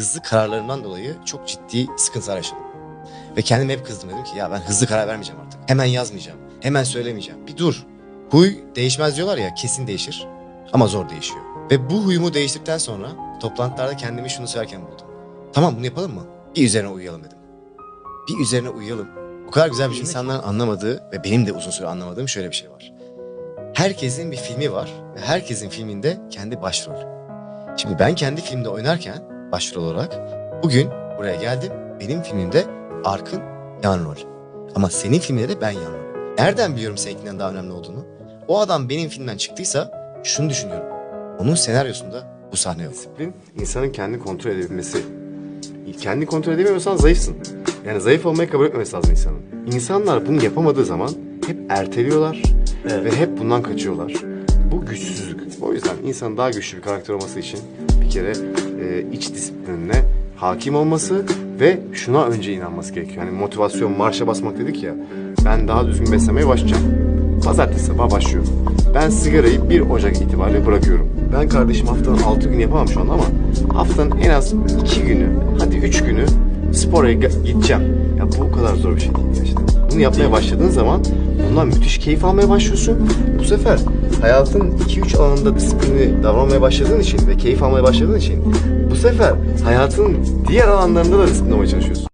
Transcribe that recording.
hızlı kararlarımdan dolayı çok ciddi sıkıntılar yaşadım. Ve kendime hep kızdım dedim ki ya ben hızlı karar vermeyeceğim artık. Hemen yazmayacağım. Hemen söylemeyeceğim. Bir dur. Huy değişmez diyorlar ya kesin değişir. Ama zor değişiyor. Ve bu huyumu değiştirdikten sonra toplantılarda kendimi şunu söylerken buldum. Tamam bunu yapalım mı? Bir üzerine uyuyalım dedim. Bir üzerine uyuyalım. O kadar güzel bir şey. İnsanların anlamadığı ve benim de uzun süre anlamadığım şöyle bir şey var. Herkesin bir filmi var ve herkesin filminde kendi başrol. Şimdi ben kendi filmde oynarken başrol olarak bugün buraya geldim. Benim filmimde Arkın yan rol. Ama senin filminde de ben yan rol. Nereden biliyorum seninkinden daha önemli olduğunu? O adam benim filmden çıktıysa şunu düşünüyorum. Onun senaryosunda bu sahne yok. Disiplin insanın kendini kontrol edebilmesi. Kendi kontrol edemiyorsan zayıfsın. Yani zayıf olmayı kabul etmemesi lazım insanın. İnsanlar bunu yapamadığı zaman hep erteliyorlar ve hep bundan kaçıyorlar. Güçsüzlük. O yüzden insanın daha güçlü bir karakter olması için bir kere e, iç disiplinine hakim olması ve şuna önce inanması gerekiyor. Yani motivasyon marşa basmak dedik ya. Ben daha düzgün beslemeye başlayacağım. Pazartesi sabah başlıyor. Ben sigarayı 1 Ocak itibariyle bırakıyorum. Ben kardeşim haftanın 6 günü yapamam şu anda ama haftanın en az 2 günü, hadi 3 günü spora gideceğim. Ya bu o kadar zor bir şey değil gerçekten. Bunu yapmaya başladığın zaman bundan müthiş keyif almaya başlıyorsun. Bu sefer hayatın 2-3 alanında disiplinli davranmaya başladığın için ve keyif almaya başladığın için bu sefer hayatın diğer alanlarında da disiplinli olmaya çalışıyorsun.